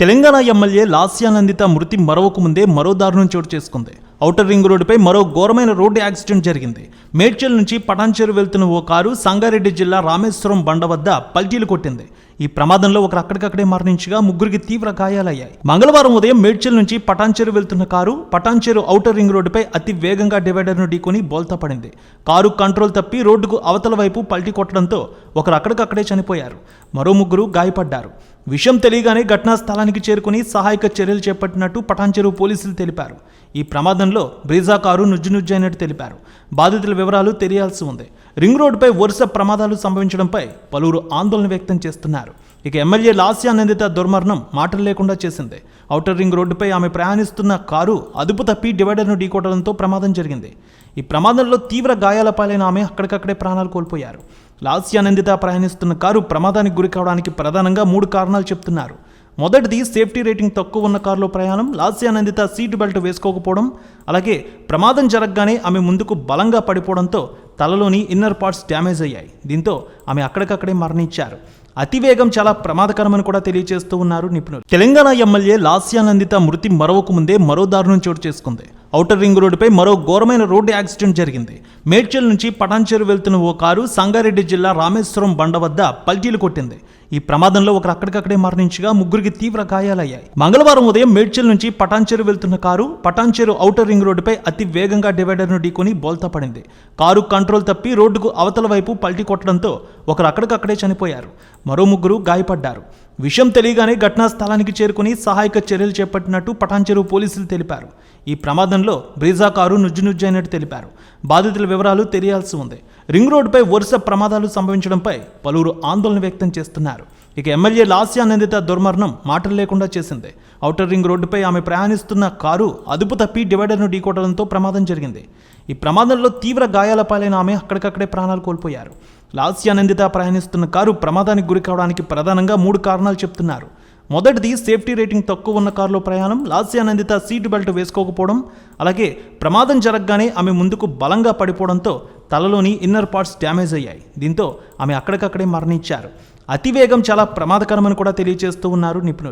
Telangana MLA Lasya Nanditha మృతి మరొక ముందే మరో దారుణం చోటు చేసుకుంది. ఔటర్ రింగ్ రోడ్డుపై మరో ఘోరమైన రోడ్డు యాక్సిడెంట్ జరిగింది. మేడ్చల్ నుంచి పటాన్చేరు వెళ్తున్న ఓ కారు సంగారెడ్డి జిల్లా రామేశ్వరం బండ వద్ద పల్టీలు కొట్టింది. ఈ ప్రమాదంలో ఒకరు అక్కడికక్కడే మరణించగా ముగ్గురికి తీవ్ర గాయాలయ్యాయి. మంగళవారం ఉదయం మేడ్చల్ నుంచి పటాన్చేరు వెళ్తున్న కారు పటాన్చేరు ఔటర్ రింగ్ రోడ్డుపై అతి వేగంగా డివైడర్ను ఢీకొని బోల్తా పడింది. కారు కంట్రోల్ తప్పి రోడ్డుకు అవతల వైపు పల్టీ కొట్టడంతో ఒకరు అక్కడికక్కడే చనిపోయారు. మరో ముగ్గురు గాయపడ్డారు. విషయం తెలియగానే ఘటనా స్థలానికి చేరుకుని సహాయక చర్యలు చేపట్టినట్టు పటాన్చెరు పోలీసులు తెలిపారు. ఈ ప్రమాదంలో బ్రీజా కారు నుజ్జు తెలిపారు. బాధితుల వివరాలు తెలియాల్సి ఉంది. రింగ్ రోడ్డుపై వరుస ప్రమాదాలు సంభవించడంపై పలువురు ఆందోళన వ్యక్తం చేస్తున్నారు. ఇక ఎమ్మెల్యే లాస్యానందిత దుర్మరణం మాటలు లేకుండా చేసింది. ఔటర్ రింగ్ రోడ్డుపై ఆమె ప్రయాణిస్తున్న కారు అదుపు తప్పి డివైడర్ను ఢీకొట్టడంతో ప్రమాదం జరిగింది. ఈ ప్రమాదంలో తీవ్ర గాయాల పాలైన ఆమె అక్కడికక్కడే ప్రాణాలు కోల్పోయారు. లాస్యానందిత ప్రయాణిస్తున్న కారు ప్రమాదానికి గురి కావడానికి ప్రధానంగా మూడు కారణాలు చెప్తున్నారు. మొదటిది సేఫ్టీ రేటింగ్ తక్కువ ఉన్న కారులో ప్రయాణం. లాస్యానందిత సీట్ బెల్ట్ వేసుకోకపోవడం. అలాగే ప్రమాదం జరగగానే ఆమె ముందుకు బలంగా పడిపోవడంతో తలలోని ఇన్నర్ పార్ట్స్ డ్యామేజ్ అయ్యాయి. దీంతో ఆమె అక్కడికక్కడే మరణించారు. అతివేగం చాలా ప్రమాదకరమని కూడా తెలియజేస్తూ ఉన్నారు నిపుణులు. తెలంగాణ ఎమ్మెల్యే లాస్యానందిత మృతి మరొక ముందే మరో దారుణం చోటు చేసుకుంది. ఔటర్ రింగ్ రోడ్డుపై మరో ఘోరమైన రోడ్డు యాక్సిడెంట్ జరిగింది. మేడ్చల్ నుంచి పటాన్చేరు వెళ్తున్న ఓ కారు సంగారెడ్డి జిల్లా రామేశ్వరం బండ వద్ద పల్టీలు కొట్టింది. ఈ ప్రమాదంలో ఒకరు అక్కడికక్కడే మరణించగా ముగ్గురికి తీవ్ర గాయాలయ్యాయి. మంగళవారం ఉదయం మేడ్చల్ నుంచి పటాన్చెరు వెళ్తున్న కారు పటాన్చెరు ఔటర్ రింగ్ రోడ్డుపై అతి వేగంగా డివైడర్ను ఢీకొని బోల్తా పడింది. కారు కంట్రోల్ తప్పి రోడ్డుకు అవతల వైపు పల్టీ కొట్టడంతో ఒకరు అక్కడికక్కడే చనిపోయారు. మరో ముగ్గురు గాయపడ్డారు. విషయం తెలియగానే ఘటనా స్థలానికి చేరుకుని సహాయక చర్యలు చేపట్టినట్టు పటాన్చెరు పోలీసులు తెలిపారు. ఈ ప్రమాదంలో బ్రీజా కారు నుజ్జునుజ్జైనట్టు నుజ్జు తెలిపారు. బాధితుల వివరాలు తెలియాల్సి ఉంది. రింగ్ రోడ్డుపై వరుస ప్రమాదాలు సంభవించడంపై పలువురు ఆందోళన వ్యక్తం చేస్తున్నారు. ఇక ఎమ్మెల్యే లాస్యానందిత దుర్మరణం మాటలు లేకుండా చేసింది. ఔటర్ రింగ్ రోడ్డుపై ఆమె ప్రయాణిస్తున్న కారు అదుపు తప్పి డివైడర్ను ఢీకొట్టడంతో ప్రమాదం జరిగింది. ఈ ప్రమాదంలో తీవ్ర గాయాల పాలైన ఆమె అక్కడికక్కడే ప్రాణాలు కోల్పోయారు. లాస్యానందిత ప్రయాణిస్తున్న కారు ప్రమాదానికి గురి కావడానికి ప్రధానంగా మూడు కారణాలు చెప్తున్నారు. మొదటిది సేఫ్టీ రేటింగ్ తక్కువ ఉన్న కారులో ప్రయాణం. లాస్యానందిత సీట్ బెల్ట్ వేసుకోకపోవడం. అలాగే ప్రమాదం జరగగానే ఆమె ముందుకు బలంగా పడిపోవడంతో తలలోని ఇన్నర్ పార్ట్స్ డ్యామేజ్ అయ్యాయి. దీంతో ఆమె అక్కడికక్కడే మరణించారు. అతివేగం చాలా ప్రమాదకరమని కూడా తెలియజేస్తూ ఉన్నారు నిపుణులు.